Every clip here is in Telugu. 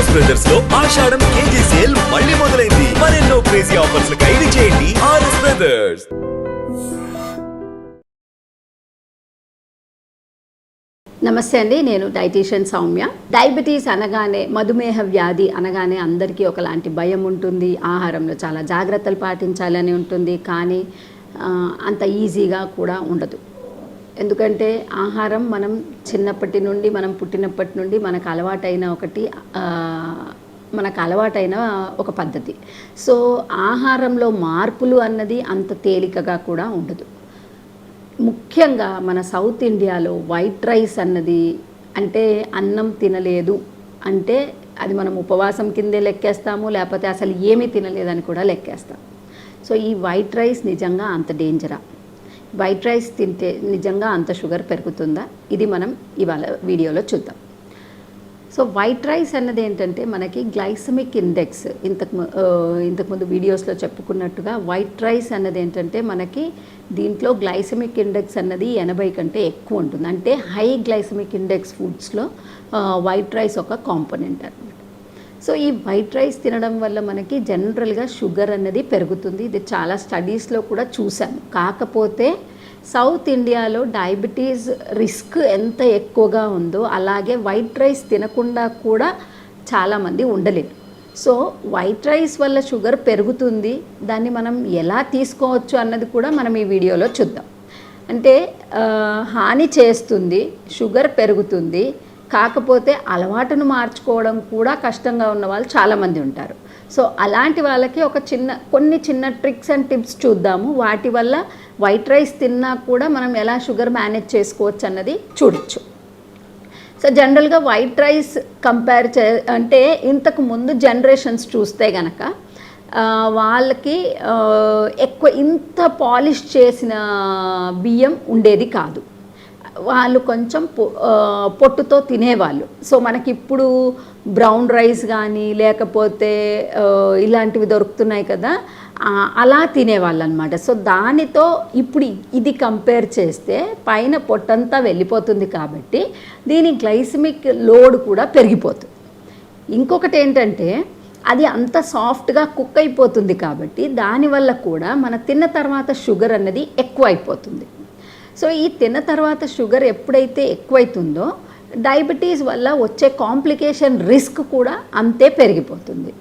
ఆర్ఎస్ బ్రదర్స్లో ఆషాఢం కేజీ సేల్ మళ్ళీ మొదలైంది. మరెన్నో క్రేజీ ఆఫర్స్ ఖైదీ చేయండి ఆర్ఎస్ బ్రదర్స్ నమస్తే అండి నేను డైటీషియన్ సౌమ్య. డయాబెటీస్ అనగానే మధుమేహ వ్యాధి అనగానే అందరికీ ఒకలాంటి భయం ఉంటుంది. ఆహారంలో చాలా జాగ్రత్తలు పాటించాలని ఉంటుంది. కానీ అంత ఈజీగా కూడా ఉండదు. ఎందుకంటే ఆహారం మనం చిన్నప్పటి నుండి మనం పుట్టినప్పటి నుండి మనకు అలవాటైన ఒకటి మనకు అలవాటైన ఒక పద్ధతి. సో ఆహారంలో మార్పులు అన్నది అంత తేలికగా కూడా ఉండదు. ముఖ్యంగా మన సౌత్ ఇండియాలో వైట్ రైస్ అన్నది అంటే అన్నం తినలేదు అంటే అది మనం ఉపవాసం కిందే లెక్కేస్తాము లేకపోతే అసలు ఏమీ తినలేదని కూడా లెక్కేస్తాం. సో ఈ వైట్ రైస్ నిజంగా అంత డేంజరా. వైట్ రైస్ తింటే నిజంగా అంత షుగర్ పెరుగుతుందా? ఇది మనం ఇవాళ వీడియోలో చూద్దాం. సో వైట్ రైస్ అన్నది ఏంటంటే మనకి గ్లైసమిక్ ఇండెక్స్. ఇంతకు ఇంతకుముందు వీడియోస్లో చెప్పుకున్నట్టుగా వైట్ రైస్ అన్నది ఏంటంటే మనకి దీంట్లో గ్లైసమిక్ ఇండెక్స్ అన్నది ఎనభై కంటే ఎక్కువ ఉంటుంది. అంటే హై గ్లైసమిక్ ఇండెక్స్ ఫుడ్స్లో వైట్ రైస్ ఒక కాంపోనెంట్ అన్నమాట సో ఈ వైట్ రైస్ తినడం వల్ల మనకి జనరల్గా షుగర్ అన్నది పెరుగుతుంది. ఇది చాలా స్టడీస్లో కూడా చూశాను కాకపోతే సౌత్ ఇండియాలో డయాబెటీస్ రిస్క్ ఎంత ఎక్కువగా ఉందో అలాగే వైట్ రైస్ తినకుండా కూడా చాలామంది ఉండలేరు. సో వైట్ రైస్ వల్ల షుగర్ పెరుగుతుంది. దాన్ని మనం ఎలా తీసుకోవచ్చు అన్నది కూడా మనం ఈ వీడియోలో చూద్దాం. అంటే హాని చేస్తుంది షుగర్ పెరుగుతుంది. కాకపోతే అలవాటును మార్చుకోవడం కూడా కష్టంగా ఉన్న వాళ్ళు చాలామంది ఉంటారు. సో అలాంటి వాళ్ళకి ఒక చిన్న కొన్ని చిన్న ట్రిక్స్ అండ్ టిప్స్ చూద్దాము. వాటి వల్ల వైట్ రైస్ తిన్నా కూడా మనం ఎలా షుగర్ మేనేజ్ చేసుకోవచ్చు అన్నది చూడొచ్చు. సో జనరల్గా వైట్ రైస్ కంపేర్ చే అంటే ఇంతకు ముందు జనరేషన్స్ చూస్తే గనక వాళ్ళకి ఎక్కువ ఇంత పాలిష్ చేసిన బియ్యం ఉండేది కాదు. వాళ్ళు కొంచెం పొ- పొట్టుతో తినేవాళ్ళు. సో మనకి ఇప్పుడు బ్రౌన్ రైస్ కానీ లేకపోతే ఇలాంటివి దొరుకుతున్నాయి కదా అలా తినేవాళ్ళు అనమాట సో దానితో ఇప్పుడు ఇది కంపేర్ చేస్తే పైన పొట్టంతా వెళ్ళిపోతుంది కాబట్టి దీని గ్లైసిమిక్ లోడ్ కూడా పెరిగిపోతుంది. ఇంకొకటి ఏంటంటే అది అంత సాఫ్ట్గా కుక్ అయిపోతుంది కాబట్టి దానివల్ల కూడా మన తిన్న తర్వాత షుగర్ అన్నది ఎక్కువ అయిపోతుంది సో ఈ తిన్న తర్వాత షుగర్ ఎప్పుడైతే ఎక్కువైతుందో డయాబెటీస్ వల్ల వచ్చే కాంప్లికేషన్ రిస్క్ కూడా అంతే పెరిగిపోతుంది.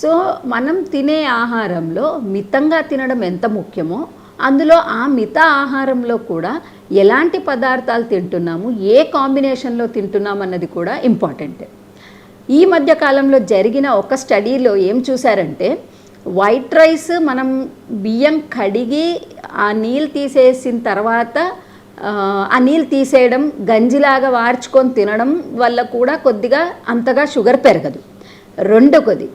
సో మనం తినే ఆహారంలో మితంగా తినడం ఎంత ముఖ్యమో అందులో ఆ మిత ఆహారంలో కూడా ఎలాంటి పదార్థాలు తింటున్నాము ఏ కాంబినేషన్లో తింటున్నాం అన్నది కూడా ఇంపార్టెంటే. ఈ మధ్య కాలంలో జరిగిన ఒక స్టడీలో ఏం చూశారంటే వైట్ రైస్ మనం బియ్యం కడిగి ఆ నీళ్ళు తీసేసిన తర్వాత ఆ, నీళ్ళు తీసేయడం గంజిలాగా వార్చుకొని తినడం వల్ల కూడా కొద్దిగా అంతగా షుగర్ పెరగదు. రెండోది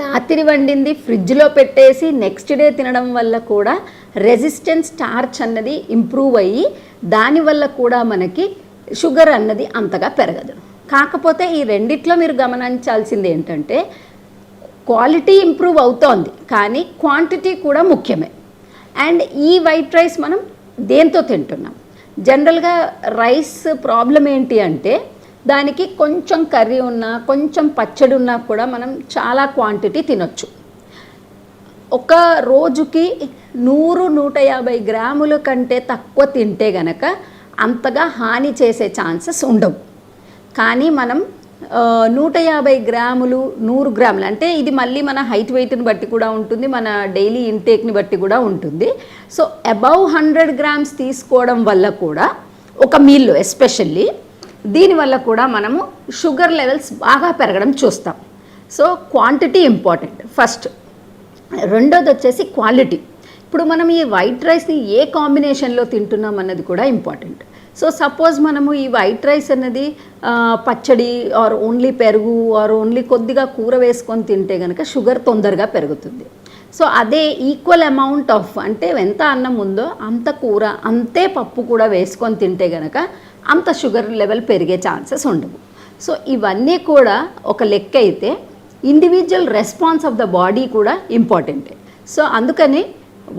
రాత్రి వండింది ఫ్రిడ్జ్లో పెట్టేసి నెక్స్ట్ డే తినడం వల్ల కూడా రెసిస్టెన్స్ స్టార్చ్ అన్నది ఇంప్రూవ్ అయ్యి దానివల్ల కూడా మనకి షుగర్ అన్నది అంతగా పెరగదు. కాకపోతే ఈ రెండిట్లో మీరు గమనించాల్సింది ఏంటంటే క్వాలిటీ ఇంప్రూవ్ అవుతోంది కానీ క్వాంటిటీ కూడా ముఖ్యమే. అండ్ ఈ వైట్ రైస్ మనం దేంతో తింటున్నాం? జనరల్గా రైస్ ప్రాబ్లం ఏంటి అంటే దానికి కొంచెం కర్రీ ఉన్నా కొంచెం పచ్చడి ఉన్నా కూడా మనం చాలా క్వాంటిటీ తినొచ్చు. ఒక రోజుకి నూరు నూట యాభై గ్రాముల కంటే తక్కువ తింటే గనక అంతగా హాని చేసే ఛాన్సెస్ ఉండవు. కానీ మనం నూట యాభై గ్రాములు నూరు గ్రాములు. అంటే ఇది మళ్ళీ మన హైట్ వెయిట్ని బట్టి కూడా ఉంటుంది మన డైలీ ఇంటేక్ని బట్టి కూడా ఉంటుంది. సో అబౌవ్ హండ్రెడ్ గ్రామ్స్ తీసుకోవడం వల్ల కూడా ఒక మీల్లో ఎస్పెషల్లీ దీనివల్ల కూడా మనము షుగర్ లెవెల్స్ బాగా పెరగడం చూస్తాం. So quantity important. ఫస్ట్ రెండోది వచ్చేసి క్వాలిటీ. ఇప్పుడు మనం ఈ వైట్ రైస్ని ఏ కాంబినేషన్లో తింటున్నాం అన్నది కూడా ఇంపార్టెంట్. సో సపోజ్ మనము ఈ వైట్ రైస్ అనేది పచ్చడి ఆర్ ఓన్లీ పెరుగు ఆర్ ఓన్లీ కొద్దిగా కూర వేసుకొని తింటే కనుక షుగర్ తొందరగా పెరుగుతుంది. సో అదే ఈక్వల్ అమౌంట్ ఆఫ్ అంటే ఎంత అన్నం ఉందో అంత కూర అంతే పప్పు కూడా వేసుకొని తింటే కనుక అంత షుగర్ లెవెల్ పెరిగే ఛాన్సెస్ ఉండవు. సో ఇవన్నీ కూడా ఒక లెక్క అయితే individual response of the body కూడా ఇంపార్టెంటే సో అందుకని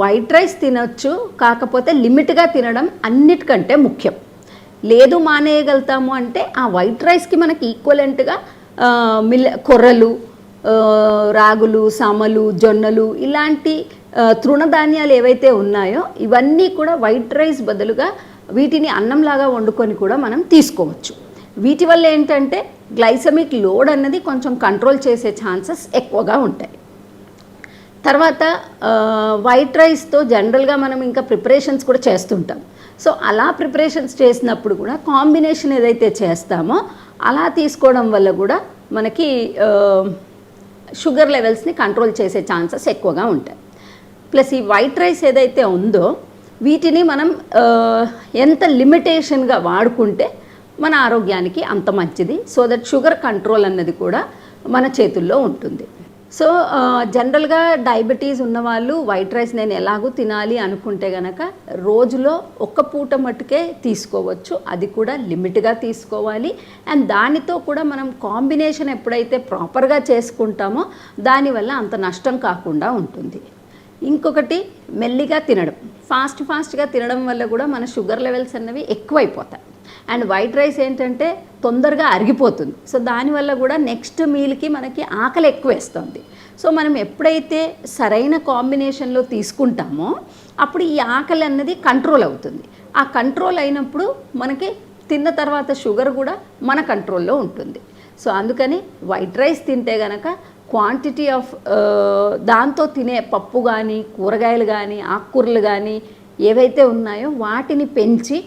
వైట్ రైస్ తినొచ్చు కాకపోతే లిమిట్గా తినడం అన్నిటికంటే ముఖ్యం. లేదు మానేయగలుగుతాము అంటే ఆ వైట్ రైస్కి మనకి ఈక్వలెంట్గా మిల్ కొర్రలు రాగులు సమలు జొన్నలు ఇలాంటి తృణధాన్యాలు ఏవైతే ఉన్నాయో ఇవన్నీ కూడా వైట్ రైస్ బదులుగా వీటిని అన్నంలాగా వండుకొని కూడా మనం తీసుకోవచ్చు. వీటి వల్ల ఏంటంటే గ్లైసమిక్ లోడ్ అన్నది కొంచెం కంట్రోల్ చేసే ఛాన్సెస్ ఎక్కువగా ఉంటాయి. తర్వాత వైట్ రైస్తో జనరల్గా మనం ఇంకా ప్రిపరేషన్స్ కూడా చేస్తుంటాం. సో అలా ప్రిపరేషన్స్ చేసినప్పుడు కూడా కాంబినేషన్ ఏదైతే చేస్తామో అలా తీసుకోవడం వల్ల కూడా మనకి షుగర్ లెవెల్స్ని కంట్రోల్ చేసే ఛాన్సెస్ ఎక్కువగా ఉంటాయి. ప్లస్ ఈ వైట్ రైస్ ఏదైతే ఉందో వీటిని మనం ఎంత లిమిటేషన్గా వాడుకుంటే మన ఆరోగ్యానికి అంత మంచిది. సో దట్ షుగర్ కంట్రోల్ అన్నది కూడా మన చేతుల్లో ఉంటుంది. సో జనరల్గా డయాబెటీస్ ఉన్నవాళ్ళు వైట్ రైస్ నేను ఎలాగూ తినాలి అనుకుంటే గనక రోజులో ఒక్క పూట మట్టుకే తీసుకోవచ్చు. అది కూడా లిమిట్గా తీసుకోవాలి. అండ్ దానితో కూడా మనం కాంబినేషన్ ఎప్పుడైతే ప్రాపర్గా చేసుకుంటామో దానివల్ల అంత నష్టం కాకుండా ఉంటుంది. ఇంకొకటి మెల్లిగా తినడం. ఫాస్ట్ ఫాస్ట్గా తినడం వల్ల కూడా మన షుగర్ లెవెల్స్ అన్నవి ఎక్కువైపోతాయి. అండ్ వైట్ రైస్ ఏంటంటే తొందరగా అరిగిపోతుంది. సో దానివల్ల కూడా నెక్స్ట్ మీల్కి మనకి ఆకలి ఎక్కువేస్తుంది. సో మనం ఎప్పుడైతే సరైన కాంబినేషన్లో తీసుకుంటామో అప్పుడు ఈ ఆకలి అన్నది కంట్రోల్ అవుతుంది. ఆ కంట్రోల్ అయినప్పుడు మనకి తిన్న తర్వాత షుగర్ కూడా మన కంట్రోల్లో ఉంటుంది. సో అందుకని వైట్ రైస్ తింటే గనక క్వాంటిటీ ఆఫ్ uh, దాంతో తినే పప్పు కానీ కూరగాయలు కానీ ఆకుకూరలు కానీ ఏవైతే ఉన్నాయో వాటిని పెంచి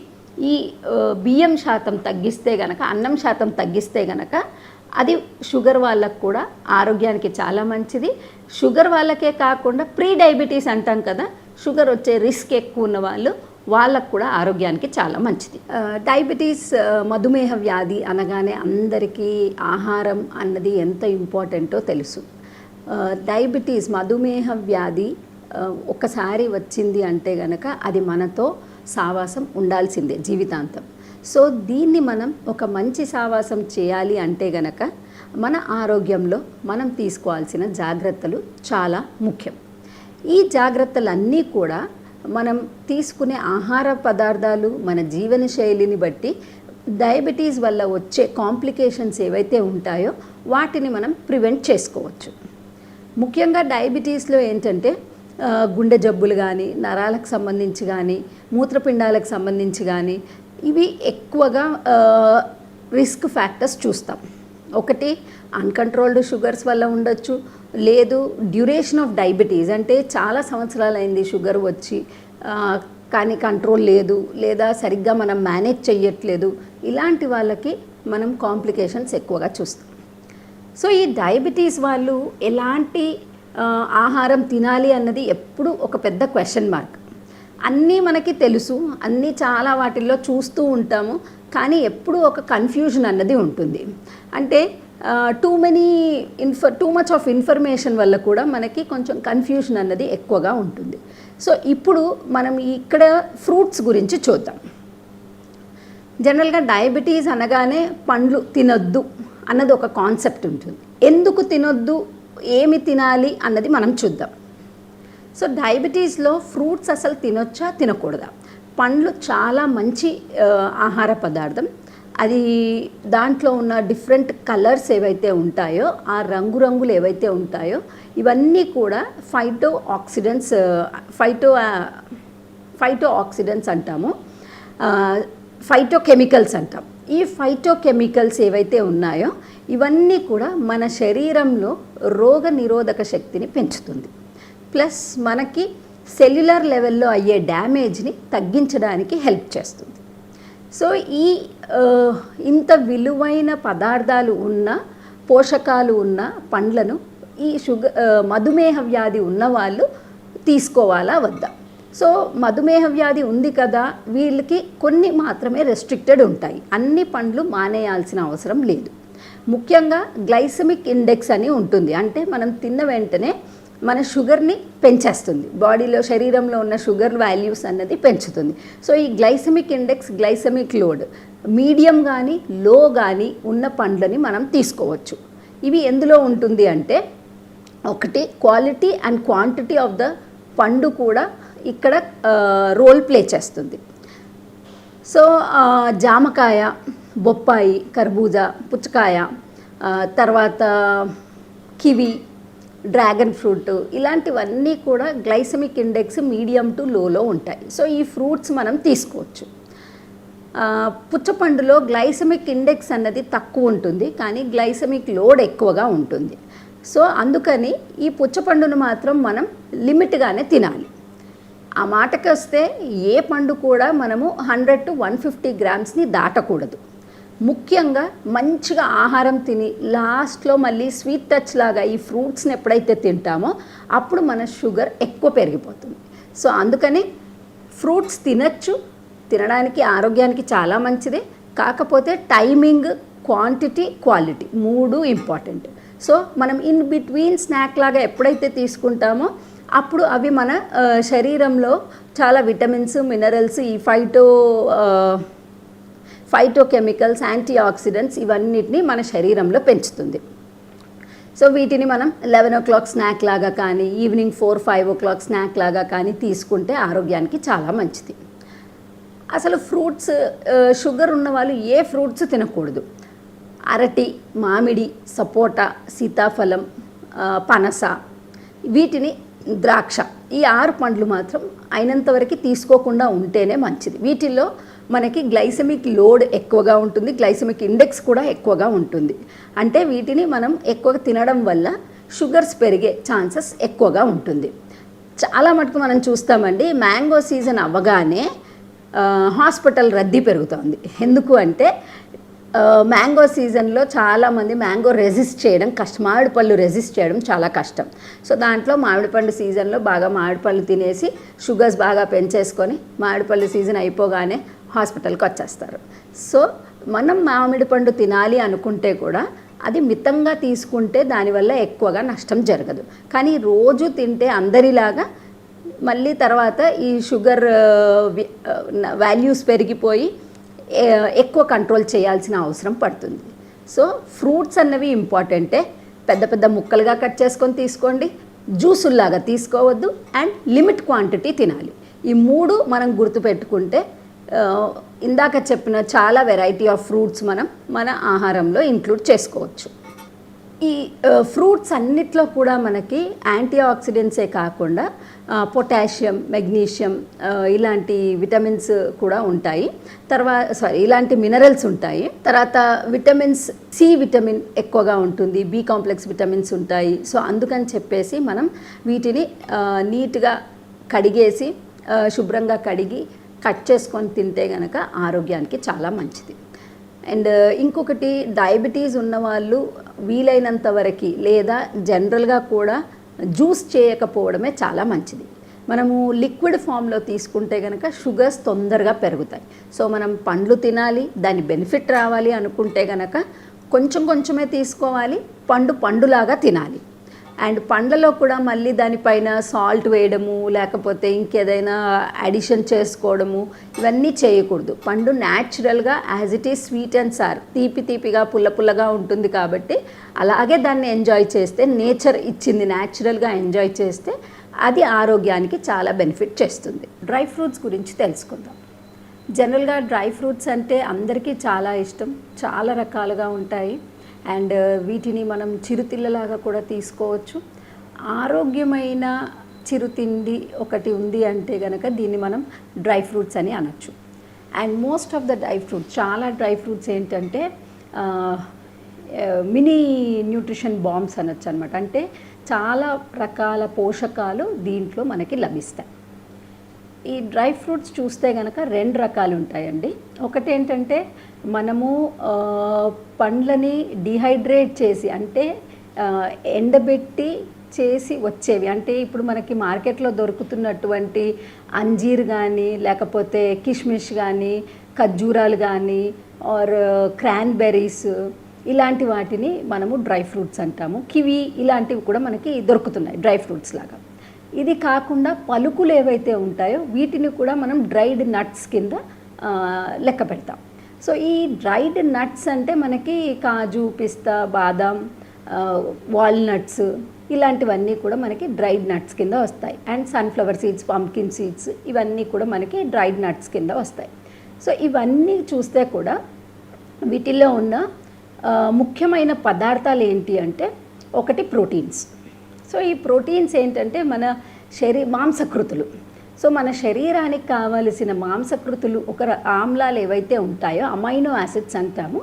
ఈ uh, బియ్యం శాతం తగ్గిస్తే గనక అన్నం శాతం తగ్గిస్తే గనక అది షుగర్ వాళ్ళకు కూడా ఆరోగ్యానికి చాలా మంచిది. షుగర్ వాళ్ళకే కాకుండా ప్రీ డయాబెటీస్ అంటాం కదా షుగర్ వచ్చే రిస్క్ ఎక్కువ ఉన్న వాళ్ళు వాళ్ళకు కూడా ఆరోగ్యానికి చాలా మంచిది. డయాబెటీస్ మధుమేహ వ్యాధి అనగానే అందరికీ ఆహారం అన్నది ఎంత ఇంపార్టెంటో తెలుసు. డయాబెటీస్ మధుమేహ వ్యాధి ఒక్కసారి వచ్చింది అంటే గనక అది మనతో సావాసం ఉండాల్సిందే జీవితాంతం. సో దీన్ని మనం ఒక మంచి సావాసం చేయాలి అంటే గనక మన ఆరోగ్యంలో మనం తీసుకోవాల్సిన జాగ్రత్తలు చాలా ముఖ్యం. ఈ జాగ్రత్తలన్నీ కూడా మనం తీసుకునే ఆహార పదార్థాలు మన జీవన శైలిని బట్టి డయాబెటీస్ వల్ల వచ్చే కాంప్లికేషన్స్ ఏవైతే ఉంటాయో వాటిని మనం ప్రివెంట్ చేసుకోవచ్చు. ముఖ్యంగా డయాబెటీస్లో ఏంటంటే గుండె జబ్బులు కానీ నరాలకు సంబంధించి కానీ మూత్రపిండాలకు సంబంధించి కానీ ఇవి ఎక్కువగా రిస్క్ ఫ్యాక్టర్స్ చూస్తాం. ఒకటి అన్కంట్రోల్డ్ షుగర్స్ వల్ల ఉండొచ్చు. లేదు డ్యూరేషన్ ఆఫ్ డయాబెటీస్ అంటే చాలా సంవత్సరాలు అయింది షుగర్ వచ్చి కానీ కంట్రోల్ లేదు లేదా సరిగ్గా మనం మేనేజ్ చేయట్లేదు ఇలాంటి వాళ్ళకి మనం కాంప్లికేషన్స్ ఎక్కువగా చూస్తాం. సో ఈ డయాబెటీస్ వాళ్ళు ఎలాంటి ఆహారం తినాలి అన్నది ఎప్పుడు ఒక పెద్ద క్వశ్చన్ మార్క్ అన్నీ మనకి తెలుసు అన్నీ చాలా వాటిల్లో చూస్తూ ఉంటాము కానీ ఎప్పుడు ఒక కన్ఫ్యూజన్ అన్నది ఉంటుంది. అంటే too many info too much of information వల్ల కూడా మనకి కొంచెం కన్ఫ్యూషన్ అన్నది ఎక్కువగా ఉంటుంది. సో ఇప్పుడు మనం ఇక్కడ ఫ్రూట్స్ గురించి చూద్దాం. జనరల్గా డయాబెటీస్ అనగానే పండ్లు తినొద్దు అన్నది ఒక కాన్సెప్ట్ ఉంటుంది. ఎందుకు తినొద్దు? ఏమి తినాలి అన్నది మనం చూద్దాం. సో డయాబెటీస్లో ఫ్రూట్స్ అసలు తినొచ్చా? తినకూడదా? పండ్లు చాలా మంచి ఆహార పదార్థం. అది దాంట్లో ఉన్న డిఫరెంట్ కలర్స్ ఏవైతే ఉంటాయో ఆ రంగురంగులు ఏవైతే ఉంటాయో ఇవన్నీ కూడా phyto oxidants phyto phyto oxidants అంటాము. ఫైటో కెమికల్స్ అంటాం. ఈ ఫైటో కెమికల్స్ ఏవైతే ఉన్నాయో ఇవన్నీ కూడా మన శరీరంలో రోగ నిరోధక శక్తిని పెంచుతుంది. ప్లస్ మనకి సెల్యులర్ లెవెల్లో అయ్యే డ్యామేజ్ని తగ్గించడానికి హెల్ప్ చేస్తుంది. సో ఈ ఇంత విలువైన పదార్థాలు ఉన్న పోషకాలు ఉన్న పండ్లను ఈ షుగర్ మధుమేహ వ్యాధి ఉన్నవాళ్ళు తీసుకోవాలా వద్దా? సో మధుమేహ వ్యాధి ఉంది కదా వీళ్ళకి కొన్ని మాత్రమే రెస్ట్రిక్టెడ్ ఉంటాయి. అన్ని పండ్లు మానేయాల్సిన అవసరం లేదు. ముఖ్యంగా గ్లైసమిక్ ఇండెక్స్ అని ఉంటుంది. అంటే మనం తిన్న వెంటనే మన షుగర్ని పెంచేస్తుంది. బాడీలో శరీరంలో ఉన్న షుగర్ వాల్యూస్ అన్నది పెంచుతుంది. సో ఈ glycemic index glycemic load medium కానీ లో కానీ ఉన్న పండ్లని మనం తీసుకోవచ్చు. ఇవి ఎందులో ఉంటుంది అంటే ఒకటి quality and quantity of the పండు కూడా ఇక్కడ రోల్ ప్లే చేస్తుంది. సో జామకాయ బొప్పాయి కర్బూజా పుచ్చకాయ తర్వాత కివి డ్రాగన్ ఫ్రూట్ ఇలాంటివన్నీ కూడా గ్లైసమిక్ ఇండెక్స్ మీడియం టు లోలో ఉంటాయి. సో ఈ ఫ్రూట్స్ మనం తీసుకోవచ్చు. పుచ్చపండులో గ్లైసమిక్ ఇండెక్స్ అన్నది తక్కువ ఉంటుంది కానీ గ్లైసమిక్ లోడ్ ఎక్కువగా ఉంటుంది. సో అందుకని ఈ పుచ్చపండును మాత్రం మనం లిమిట్గానే తినాలి. ఆ మాటకి వస్తే ఏ పండు కూడా మనము హండ్రెడ్ టు వన్ ఫిఫ్టీ గ్రామ్స్ని దాటకూడదు. ముఖ్యంగా మంచిగా ఆహారం తిని లాస్ట్లో మళ్ళీ స్వీట్ టచ్ లాగా ఈ ఫ్రూట్స్ని ఎప్పుడైతే తింటామో అప్పుడు మన షుగర్ ఎక్కువ పెరిగిపోతుంది. సో అందుకని ఫ్రూట్స్ తినచ్చు. తినడానికి ఆరోగ్యానికి చాలా మంచిదే. కాకపోతే టైమింగ్ క్వాంటిటీ క్వాలిటీ మూడు ఇంపార్టెంట్. సో మనం ఇన్ బిట్వీన్ స్నాక్ లాగా ఎప్పుడైతే తీసుకుంటామో అప్పుడు అవి మన శరీరంలో చాలా విటమిన్స్ మినరల్స్ ఈ ఫైటో ఫైటోకెమికల్స్ యాంటీ ఆక్సిడెంట్స్ ఇవన్నిటిని మన శరీరంలో పెంచుతుంది. సో వీటిని మనం లెవెన్ ఓ క్లాక్ స్నాక్ లాగా కానీ evening four five o'clock snack లాగా కానీ తీసుకుంటే ఆరోగ్యానికి చాలా మంచిది. అసలు ఫ్రూట్స్ షుగర్ uh, ఉన్న వాళ్ళు ఏ ఫ్రూట్స్ తినకూడదు. అరటి మామిడి సపోటా సీతాఫలం uh, పనస వీటిని ద్రాక్ష ఈ ఆరు పండ్లు మాత్రం అయినంతవరకు తీసుకోకుండా ఉంటేనే మంచిది. వీటిల్లో మనకి గ్లైసమిక్ లోడ్ ఎక్కువగా ఉంటుంది గ్లైసమిక్ ఇండెక్స్ కూడా ఎక్కువగా ఉంటుంది. అంటే వీటిని మనం ఎక్కువగా తినడం వల్ల షుగర్స్ పెరిగే ఛాన్సెస్ ఎక్కువగా ఉంటుంది. చాలా మటుకు మనం చూస్తామండి మ్యాంగో సీజన్ అవ్వగానే హాస్పిటల్ రద్దీ పెరుగుతోంది. ఎందుకు అంటే మ్యాంగో సీజన్లో చాలామంది మ్యాంగో రెసిస్ట్ చేయడం కష్టం మామిడి పళ్ళు రెసిస్ట్ చేయడం చాలా కష్టం. సో దాంట్లో మామిడి పండు సీజన్లో బాగా మామిడి పళ్ళు తినేసి షుగర్స్ బాగా పెంచేసుకొని మామిడి పళ్ళు సీజన్ అయిపోగానే హాస్పిటల్కి వచ్చేస్తారు. సో మనం మామిడి పండు తినాలి అనుకుంటే కూడా అది మితంగా తీసుకుంటే దానివల్ల ఎక్కువగా నష్టం జరగదు. కానీ రోజు తింటే అందరిలాగా మళ్ళీ తర్వాత ఈ షుగర్ వాల్యూస్ పెరిగిపోయి ఎక్కువ కంట్రోల్ చేయాల్సిన అవసరం పడుతుంది. సో ఫ్రూట్స్ అన్నవి ఇంపార్టెంటే. పెద్ద పెద్ద ముక్కలుగా కట్ చేసుకొని తీసుకోండి. జ్యూసుల్లాగా తీసుకోవద్దు. అండ్ లిమిట్ క్వాంటిటీ తినాలి. ఈ మూడు మనం గుర్తుపెట్టుకుంటే ఇందాక చెప్పిన చాలా వెరైటీ ఆఫ్ ఫ్రూట్స్ మనం మన ఆహారంలో ఇంక్లూడ్ చేసుకోవచ్చు. ఈ ఫ్రూట్స్ అన్నిట్లో కూడా మనకి యాంటీ ఆక్సిడెంట్సే కాకుండా పొటాషియం మెగ్నీషియం ఇలాంటి విటమిన్స్ కూడా ఉంటాయి. తర్వాత సారీ ఇలాంటి మినరల్స్ ఉంటాయి. తర్వాత విటమిన్స్ సి విటమిన్ ఎక్కువగా ఉంటుంది బి కాంప్లెక్స్ విటమిన్స్ ఉంటాయి. సో అందుకని చెప్పేసి మనం వీటిని నీట్గా కడిగేసి శుభ్రంగా కడిగి కట్ చేసుకొని తింటే కనుక ఆరోగ్యానికి చాలా మంచిది. అండ్ ఇంకొకటి డయాబెటీస్ ఉన్నవాళ్ళు వీలైనంత వరకు లేదా జనరల్గా కూడా జ్యూస్ చేయకపోవడమే చాలా మంచిది. మనము లిక్విడ్ ఫామ్లో తీసుకుంటే కనుక షుగర్స్ తొందరగా పెరుగుతాయి. సో మనం పండ్లు తినాలి దాని బెనిఫిట్ రావాలి అనుకుంటే కనుక కొంచెం కొంచెమే తీసుకోవాలి పండు పండులాగా తినాలి. అండ్ పండ్లలో కూడా మళ్ళీ దానిపైన సాల్ట్ వేయడము లేకపోతే ఇంకేదైనా అడిషన్ చేసుకోవడము ఇవన్నీ చేయకూడదు. పండు న్యాచురల్గా as it is sweet and sour తీపి తీపిగా పుల్ల పుల్లగా ఉంటుంది కాబట్టి అలాగే దాన్ని ఎంజాయ్ చేస్తే నేచర్ ఇచ్చింది న్యాచురల్గా ఎంజాయ్ చేస్తే అది ఆరోగ్యానికి చాలా బెనిఫిట్ చేస్తుంది. డ్రై ఫ్రూట్స్ గురించి తెలుసుకుందాం. జనరల్గా డ్రై ఫ్రూట్స్ అంటే అందరికీ చాలా ఇష్టం. చాలా రకాలుగా ఉంటాయి. అండ్ uh, వీటిని మనం చిరుతిళ్ళలాగా కూడా తీసుకోవచ్చు. ఆరోగ్యమైన చిరుతిండి ఒకటి ఉంది అంటే కనుక దీన్ని మనం డ్రై ఫ్రూట్స్ అని అనొచ్చు. And most of the dry fruits చాలా డ్రై ఫ్రూట్స్ ఏంటంటే మినీ న్యూట్రిషన్ బాంబ్స్ అనొచ్చు అనమాట అంటే చాలా రకాల పోషకాలు దీంట్లో మనకి లభిస్తాయి. ఈ డ్రై ఫ్రూట్స్ చూస్తే కనుక రెండు రకాలు ఉంటాయండి. ఒకటి ఏంటంటే మనము పండ్లని డిహైడ్రేట్ చేసి అంటే ఎండబెట్టి చేసి వచ్చేవి. అంటే ఇప్పుడు మనకి మార్కెట్లో దొరుకుతున్నటువంటి అంజీర్ కానీ లేకపోతే కిష్మిష్ కానీ ఖర్జూరాలు కానీ ఆర్ క్రాన్బెర్రీస్ ఇలాంటి వాటిని మనము డ్రై ఫ్రూట్స్ అంటాము. కివి ఇలాంటివి కూడా మనకి దొరుకుతున్నాయి డ్రై ఫ్రూట్స్ లాగా. ఇది కాకుండా పలుకులు ఏవైతే ఉంటాయో వీటిని కూడా మనం డ్రైడ్ నట్స్ కింద లెక్క పెడతాం. సో ఈ డ్రైడ్ నట్స్ అంటే మనకి కాజు పిస్తా బాదాం వాల్నట్స్ ఇలాంటివన్నీ కూడా మనకి డ్రైడ్ నట్స్ కింద వస్తాయి. And sunflower seeds pumpkin seeds ఇవన్నీ కూడా మనకి డ్రైడ్ నట్స్ కింద వస్తాయి. సో ఇవన్నీ చూస్తే కూడా వీటిల్లో ఉన్న ముఖ్యమైన పదార్థాలు ఏంటి అంటే ఒకటి ప్రోటీన్స్ సో ఈ ప్రోటీన్స్ ఏంటంటే మన శరీ మాంసకృతులు. సో మన శరీరానికి కావలసిన మాంసకృతులు ఒక ఆమ్లాలు ఏవైతే ఉంటాయో అమైనో యాసిడ్స్ అంటాము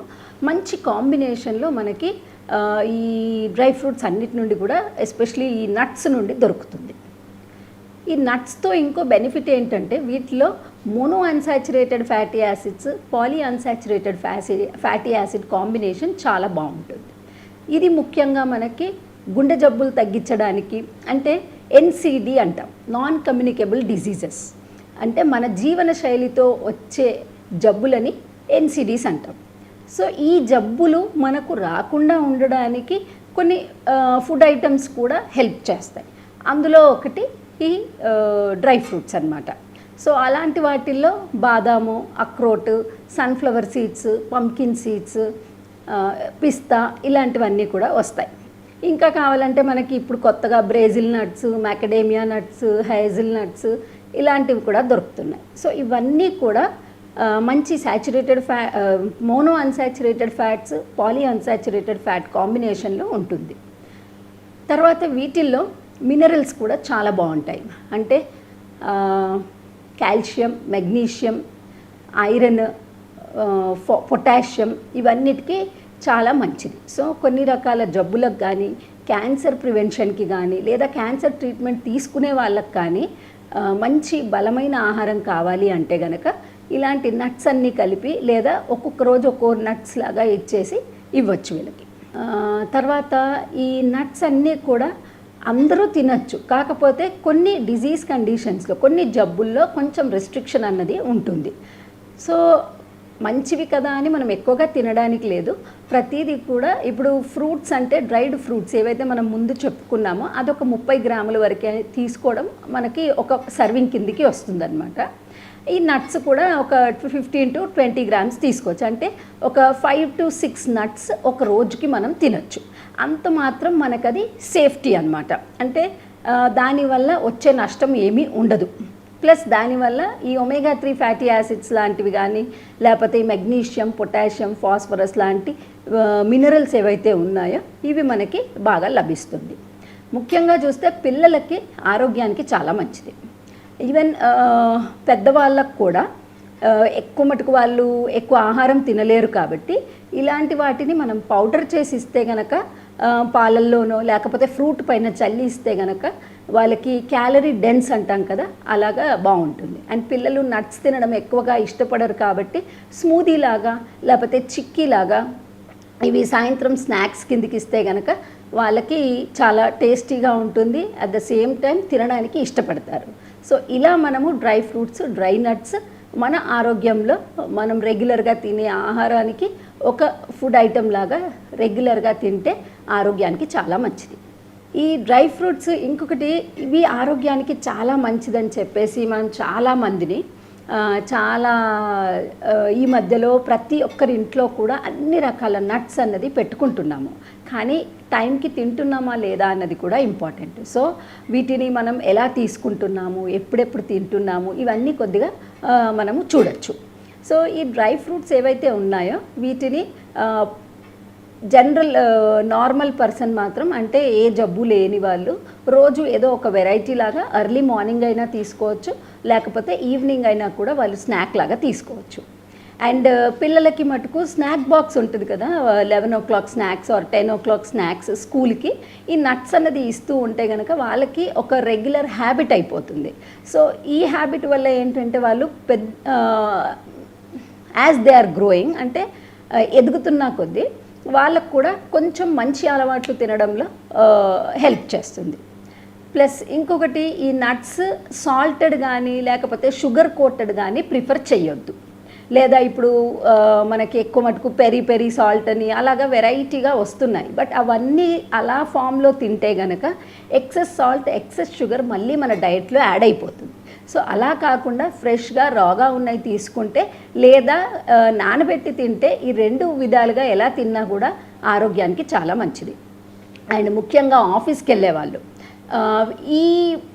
మంచి కాంబినేషన్లో మనకి ఈ డ్రై ఫ్రూట్స్ అన్నిటి నుండి కూడా ఎస్పెషలీ ఈ నట్స్ నుండి దొరుకుతుంది. ఈ నట్స్తో ఇంకో బెనిఫిట్ ఏంటంటే వీటిలో mono unsaturated fatty acids poly unsaturated ఫ్యాసి fatty acid combination చాలా బాగుంటుంది. ఇది ముఖ్యంగా మనకి గుండె జబ్బులు తగ్గించడానికి అంటే ఎన్సిడి అంటాం నాన్ కమ్యూనికేబుల్ డిసీజెస్ అంటే మన జీవన శైలితో వచ్చే జబ్బులని ఎన్సిడీస్ అంటాం. సో ఈ జబ్బులు మనకు రాకుండా ఉండడానికి కొన్ని ఫుడ్ ఐటమ్స్ కూడా హెల్ప్ చేస్తాయి. అందులో ఒకటి ఈ డ్రై ఫ్రూట్స్ అన్నమాట. సో అలాంటి వాటిల్లో బాదాము అక్రోట్ సన్ఫ్లవర్ సీడ్స్ పంకిన్ సీడ్స్ పిస్తా ఇలాంటివన్నీ కూడా వస్తాయి. ఇంకా కావాలంటే మనకి ఇప్పుడు కొత్తగా Brazil nuts macadamia nuts hazel nuts ఇలాంటివి కూడా దొరుకుతున్నాయి. సో ఇవన్నీ కూడా మంచి సాచురేటెడ్ ఫ్యా mono unsaturated fats poly unsaturated fat కాంబినేషన్లో ఉంటుంది. తర్వాత వీటిల్లో మినరల్స్ కూడా చాలా బాగుంటాయి. అంటే కాల్షియం మెగ్నీషియం ఐరన్ పొటాషియం ఇవన్నిటికీ చాలా మంచిది. సో కొన్ని రకాల జబ్బులకు కానీ క్యాన్సర్ ప్రివెన్షన్కి కానీ లేదా క్యాన్సర్ ట్రీట్మెంట్ తీసుకునే వాళ్ళకి కానీ మంచి బలమైన ఆహారం కావాలి అంటే గనక ఇలాంటి నట్స్ అన్నీ కలిపి లేదా ఒక్కొక్క రోజు ఒక్కో నట్స్ లాగా ఇచ్చేసి ఇవ్వచ్చు వీళ్ళకి. తర్వాత ఈ నట్స్ అన్నీ కూడా అందరూ తినచ్చు. కాకపోతే కొన్ని డిజీజ్ కండిషన్స్లో కొన్ని జబ్బుల్లో కొంచెం రెస్ట్రిక్షన్ అన్నది ఉంటుంది. సో మంచివి కదా అని మనం ఎక్కువగా తినడానికి లేదు. ప్రతిదీ కూడా ఇప్పుడు ఫ్రూట్స్ అంటే డ్రైడ్ ఫ్రూట్స్ ఏవైతే మనం ముందు చెప్పుకున్నామో అదొక ముప్పై గ్రాముల వరకే తీసుకోవడం మనకి ఒక సర్వింగ్ కిందికి వస్తుందన్నమాట. ఈ నట్స్ కూడా ఒక ఫిఫ్టీన్ టు ట్వంటీ గ్రామ్స్ తీసుకోవచ్చు. అంటే ఒక ఫైవ్ టు సిక్స్ నట్స్ ఒక రోజుకి మనం తినొచ్చు. అంత మాత్రం మనకది సేఫ్టీ అన్నమాట. అంటే దానివల్ల వచ్చే నష్టం ఏమీ ఉండదు. ప్లస్ దానివల్ల ఈ ఒమేగా త్రీ ఫ్యాటీ యాసిడ్స్ లాంటివి కానీ లేకపోతే ఈ మెగ్నీషియం పొటాషియం ఫాస్ఫరస్ లాంటి మినరల్స్ ఏవైతే ఉన్నాయో ఇవి మనకి బాగా లభిస్తుంది. ముఖ్యంగా చూస్తే పిల్లలకి ఆరోగ్యానికి చాలా మంచిది. ఈవెన్ పెద్దవాళ్ళకు కూడా ఎక్కువ మటుకు వాళ్ళు ఎక్కువ ఆహారం తినలేరు కాబట్టి ఇలాంటి వాటిని మనం పౌడర్ చేసి ఇస్తే గనక పాలల్లోనో లేకపోతే ఫ్రూట్ పైన చల్లి ఇస్తే గనక వాళ్ళకి క్యాలరీ డెన్స్ అంటాం కదా అలాగా బాగుంటుంది. అండ్ పిల్లలు నట్స్ తినడం ఎక్కువగా ఇష్టపడరు కాబట్టి స్మూదీ లాగా లేకపోతే చిక్కీ లాగా ఇవి సాయంత్రం స్నాక్స్ కిందికి ఇస్తే కనుక వాళ్ళకి చాలా టేస్టీగా ఉంటుంది. అట్ ద సేమ్ టైం తినడానికి ఇష్టపడతారు. సో ఇలా మనము డ్రై ఫ్రూట్స్ డ్రై నట్స్ మన ఆరోగ్యంలో మనం రెగ్యులర్గా తినే ఆహారానికి ఒక ఫుడ్ ఐటెం లాగా రెగ్యులర్గా తింటే ఆరోగ్యానికి చాలా మంచిది. ఈ డ్రై ఫ్రూట్స్ ఇంకొకటి ఇవి ఆరోగ్యానికి చాలా మంచిదని చెప్పేసి మనం చాలా మందిని చాలా ఈ మధ్యలో ప్రతి ఒక్కరి ఇంట్లో కూడా అన్ని రకాల నట్స్ అన్నది పెట్టుకుంటున్నాము. కానీ టైంకి తింటున్నామా లేదా అన్నది కూడా ఇంపార్టెంట్. సో వీటిని మనం ఎలా తీసుకుంటున్నాము ఎప్పుడెప్పుడు తింటున్నాము ఇవన్నీ కొద్దిగా మనము చూడొచ్చు. సో ఈ డ్రై ఫ్రూట్స్ ఏవైతే ఉన్నాయో వీటిని జనరల్ నార్మల్ పర్సన్ మాత్రం అంటే ఏ జబ్బు లేని వాళ్ళు రోజు ఏదో ఒక వెరైటీ లాగా ఎర్లీ మార్నింగ్ అయినా తీసుకోవచ్చు లేకపోతే ఈవినింగ్ అయినా కూడా వాళ్ళు స్నాక్ లాగా తీసుకోవచ్చు. అండ్ పిల్లలకి మటుకు స్నాక్ బాక్స్ ఉంటుంది కదా eleven o'clock snacks or ten o'clock snacks స్కూల్కి ఈ నట్స్ అన్నది ఇస్తూ ఉంటే కనుక వాళ్ళకి ఒక రెగ్యులర్ హ్యాబిట్ అయిపోతుంది. సో ఈ హ్యాబిట్ వల్ల ఏంటంటే వాళ్ళు పెద్ద యాజ్ దే ఆర్ గ్రోయింగ్ అంటే ఎదుగుతున్న కొద్దీ వాళ్ళకు కూడా కొంచెం మంచి అలవాట్లు తినడంలో హెల్ప్ చేస్తుంది. ప్లస్ ఇంకొకటి ఈ నట్స్ సాల్టెడ్ కానీ లేకపోతే షుగర్ కోటెడ్ కానీ ప్రిఫర్ చేయొద్దు లేదా ఇప్పుడు మనకి ఎక్కువ మటుకు పెరి పెరి సాల్ట్ అని అలాగా వెరైటీగా వస్తున్నాయి. బట్ అవన్నీ అలా ఫామ్లో తింటే గనక ఎక్సెస్ సాల్ట్ ఎక్సెస్ షుగర్ మళ్ళీ మన డైట్లో యాడ్ అయిపోతుంది. సో అలా కాకుండా ఫ్రెష్గా రాగా ఉన్నవి తీసుకుంటే లేదా నానబెట్టి తింటే ఈ రెండు విధాలుగా ఎలా తిన్నా కూడా ఆరోగ్యానికి చాలా మంచిది. అండ్ ముఖ్యంగా ఆఫీస్కి వెళ్ళేవాళ్ళు. ఈ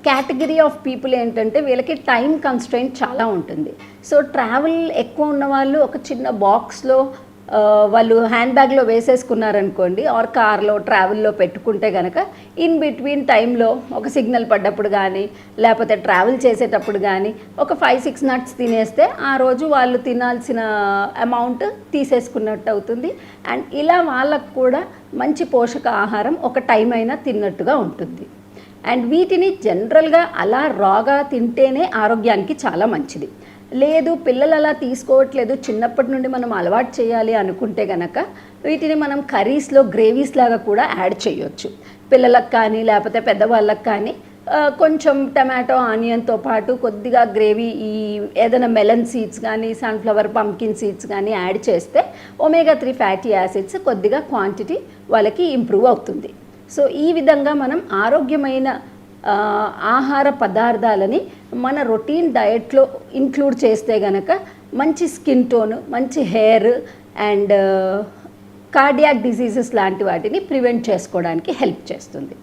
కేటగిరీ ఆఫ్ పీపుల్ ఏంటంటే వీళ్ళకి టైం కన్స్ట్రెయింట్ చాలా ఉంటుంది. సో ట్రావెల్ ఎక్కువ ఉన్న వాళ్ళు ఒక చిన్న బాక్స్లో వాళ్ళు హ్యాండ్ బ్యాగ్లో వేసేసుకున్నారనుకోండి ఆర్ కార్లో ట్రావెల్లో పెట్టుకుంటే కనుక ఇన్ బిట్వీన్ టైంలో ఒక సిగ్నల్ పడ్డప్పుడు కానీ లేకపోతే ట్రావెల్ చేసేటప్పుడు కానీ ఒక ఫైవ్ సిక్స్ నట్స్ తినేస్తే ఆ రోజు వాళ్ళు తినాల్సిన అమౌంట్ తీసేసుకున్నట్టు అవుతుంది. అండ్ ఇలా వాళ్ళకు కూడా మంచి పోషక ఆహారం ఒక టైం అయినా తిన్నట్టుగా ఉంటుంది. అండ్ వీటిని జనరల్గా అలా రాగా తింటేనే ఆరోగ్యానికి చాలా మంచిది. లేదు పిల్లలు అలా తీసుకోవట్లేదు చిన్నప్పటి నుండి మనం అలవాటు చేయాలి అనుకుంటే గనక వీటిని మనం కర్రీస్లో గ్రేవీస్ లాగా కూడా యాడ్ చేయొచ్చు. పిల్లలకు కానీ లేకపోతే పెద్దవాళ్ళకి కానీ కొంచెం టమాటో ఆనియన్తో పాటు కొద్దిగా గ్రేవీ ఈ ఏదైనా మెలన్ సీడ్స్ కానీ సన్ఫ్లవర్ పంకిన్ సీడ్స్ కానీ యాడ్ చేస్తే ఒమేగా త్రీ ఫ్యాటీ యాసిడ్స్ కొద్దిగా క్వాంటిటీ వాళ్ళకి ఇంప్రూవ్ అవుతుంది. సో ఈ విధంగా మనం ఆరోగ్యమైన ఆహార పదార్థాలని మన రొటీన్ డయట్లో ఇంక్లూడ్ చేస్తే గనక మంచి స్కిన్ టోన్ మంచి హెయిర్ అండ్ కార్డియాక్ డిసీజెస్ లాంటి వాటిని ప్రివెంట్ చేసుకోవడానికి హెల్ప్ చేస్తుంది.